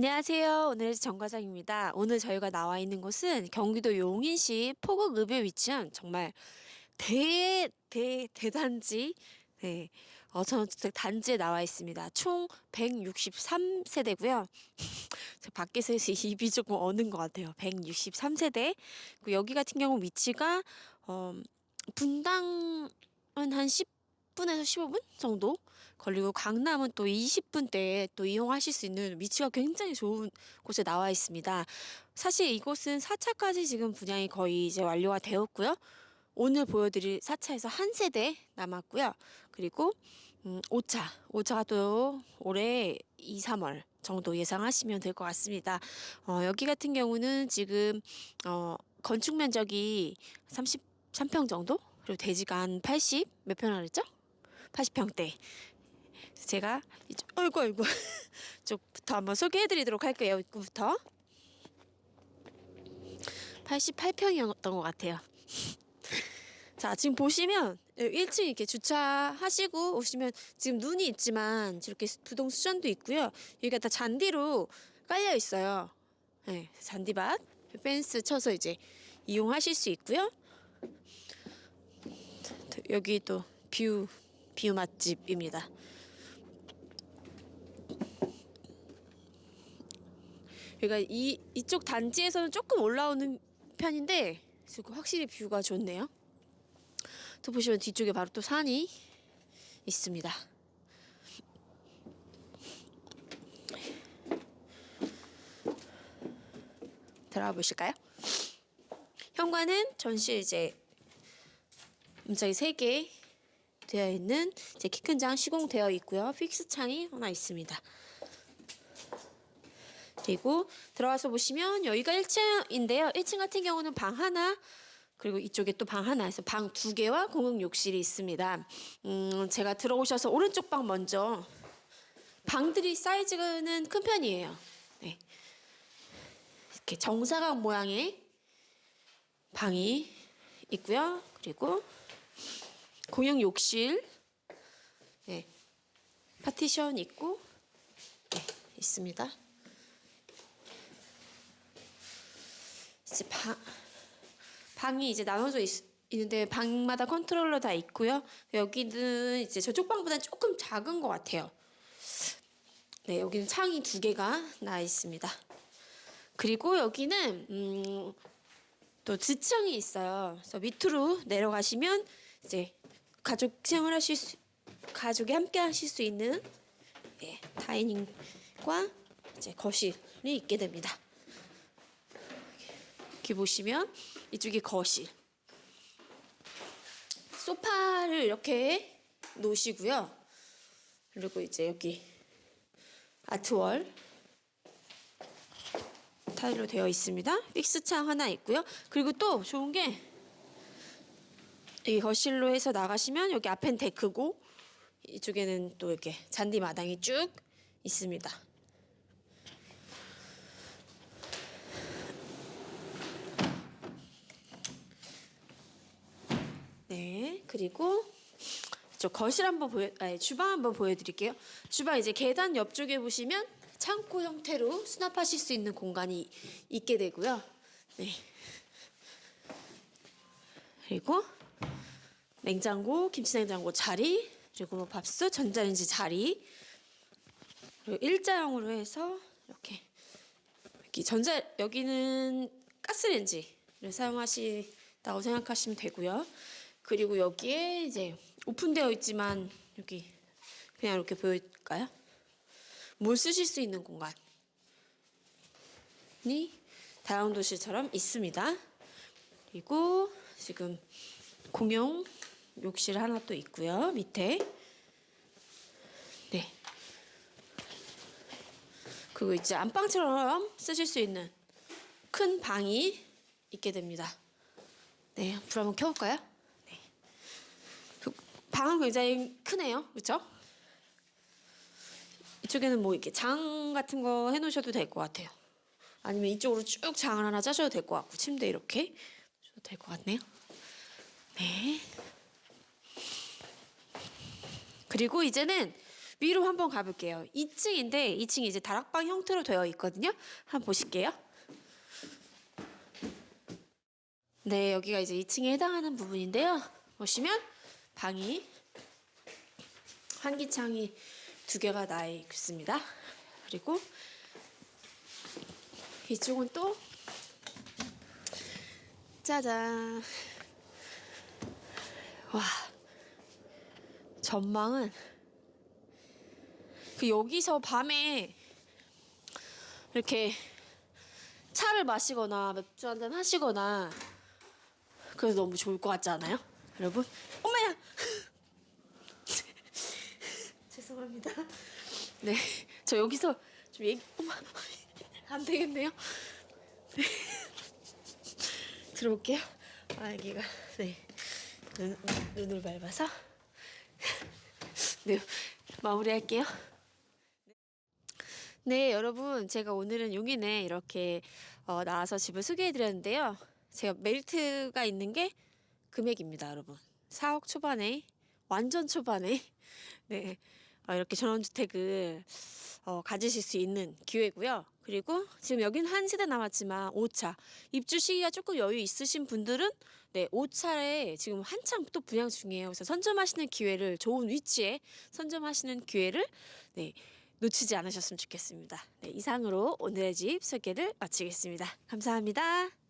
안녕하세요. 오늘 정과장입니다. 오늘 저희가 나와 있는 곳은 경기도 용인시 포곡읍에 위치한 정말 대, 대, 대단지, 네, 어, 전원주택 단지에 나와 있습니다. 총 163세대고요. 저 밖에서 해서 입이 조금 어는 것 같아요. 163세대. 그 여기 같은 경우 위치가, 어, 분당은 한 10 분에서 15분 정도 걸리고 강남은 또 20분대에 또 이용하실 수 있는 위치가 굉장히 좋은 곳에 나와 있습니다. 사실 이곳은 4차까지 지금 분양이 거의 이제 완료가 되었고요. 오늘 보여드릴 4차에서 한 세대 남았고요. 그리고 음, 5차, 5차가 또 올해 2, 3월 정도 예상하시면 될 것 같습니다. 어, 여기 같은 경우는 지금 어, 건축 면적이 33평 정도? 그리고 대지가 한 80 몇 평이라 그랬죠? 80평대. 제가 어이구 어이구 쪽부터 한번 소개해드리도록 할게요. 입구부터 88평이었던 것 같아요. 자 지금 보시면 1층 이렇게 주차하시고 오시면 지금 눈이 있지만 이렇게 부동 수전도 있고요. 여기가 다 잔디로 깔려 있어요. 네, 잔디밭 펜스 쳐서 이제 이용하실 수 있고요. 여기 또 뷰, 뷰 맛집입니다. 그러니까 이 이쪽 단지에서는 조금 올라오는 편인데 지금 확실히 뷰가 좋네요. 또 보시면 뒤쪽에 바로 또 산이 있습니다. 들어가 보실까요? 현관은 전실 이제 문짝이 3개 되어 있는 이제 키 큰 장 시공되어 있고요. 픽스 창이 하나 있습니다. 그리고 들어와서 보시면 여기가 1층인데요. 1층 같은 경우는 방 하나 그리고 이쪽에 또 방 하나 해서 방 두 개와 공용 욕실이 있습니다. 음, 제가 들어오셔서 오른쪽 방 먼저 방들이 사이즈는 큰 편이에요. 네. 이렇게 정사각 모양의 방이 있고요. 그리고 공용 욕실, 네. 파티션 있고, 네, 있습니다. 이제 방, 방이 이제 나눠져 있, 있는데 방마다 컨트롤러 다 있고요. 여기는 이제 저쪽 방보다 조금 작은 것 같아요. 네, 여기는 창이 두 개가 나 있습니다. 그리고 여기는 음, 또 지층이 있어요. 그래서 밑으로 내려가시면 이제 가족 생활하실 수, 가족이 함께 하실 수 있는 예, 다이닝과 이제 거실이 있게 됩니다. 이렇게 보시면 이쪽이 거실. 소파를 이렇게 놓으시고요. 그리고 이제 여기 아트월 타일로 되어 있습니다. 픽스창 하나 있고요. 그리고 또 좋은 게 이 거실로 해서 나가시면 여기 앞엔 데크고 이쪽에는 또 이렇게 잔디 마당이 쭉 있습니다. 네, 그리고 저 거실 한번 보여, 아니 주방 한번 보여드릴게요. 주방 이제 계단 옆쪽에 보시면 창고 형태로 수납하실 수 있는 공간이 있게 되고요. 네. 그리고 냉장고, 김치냉장고 자리, 그리고 뭐 밥솥, 전자레인지 자리, 그리고 일자형으로 해서 이렇게 여기 전자 여기는 가스레인지를 사용하시다고 생각하시면 되고요. 그리고 여기에 이제 오픈되어 있지만 여기 그냥 이렇게 보일까요? 물 쓰실 수 있는 공간이 다용도실처럼 있습니다. 그리고 지금 공용 욕실 하나 또 있고요. 밑에 네. 그리고 이제 안방처럼 쓰실 수 있는 큰 방이 있게 됩니다. 네, 불 한번 켜볼까요? 네. 그 방은 굉장히 크네요. 그렇죠? 이쪽에는 뭐 이렇게 장 같은 거 해놓으셔도 될 것 같아요. 아니면 이쪽으로 쭉 장을 하나 짜셔도 될 것 같고 침대 이렇게 될 것 같네요. 네. 그리고 이제는 위로 한번 가볼게요. 2층인데 2층이 이제 다락방 형태로 되어 있거든요. 한번 보실게요. 네, 여기가 이제 2층에 해당하는 부분인데요. 보시면 방이 환기창이 두 개가 나 있습니다. 그리고 이쪽은 또 짜잔. 와. 전망은 그 여기서 밤에 이렇게 차를 마시거나 맥주 한잔 하시거나 그래서 너무 좋을 것 같지 않아요? 여러분? 엄마야! 죄송합니다. 네, 저 여기서 좀 얘기, 엄마, 안 되겠네요. 네. 들어올게요. 아, 여기가, 네. 눈, 눈을 밟아서. 네, 마무리할게요. 네, 여러분, 제가 오늘은 용인에 이렇게 어, 나와서 집을 소개해드렸는데요. 제가 메리트가 있는 게 금액입니다, 여러분. 4억 초반에, 완전 초반에, 네, 어, 이렇게 전원주택을 어, 가지실 수 있는 기회고요. 그리고 지금 여기는 한 세대 남았지만 5차 입주 시기가 조금 여유 있으신 분들은 네 5차에 지금 한창 또 분양 중이에요. 그래서 선점하시는 기회를 좋은 위치에 선점하시는 기회를 네 놓치지 않으셨으면 좋겠습니다. 네, 이상으로 오늘의 집 소개를 마치겠습니다. 감사합니다.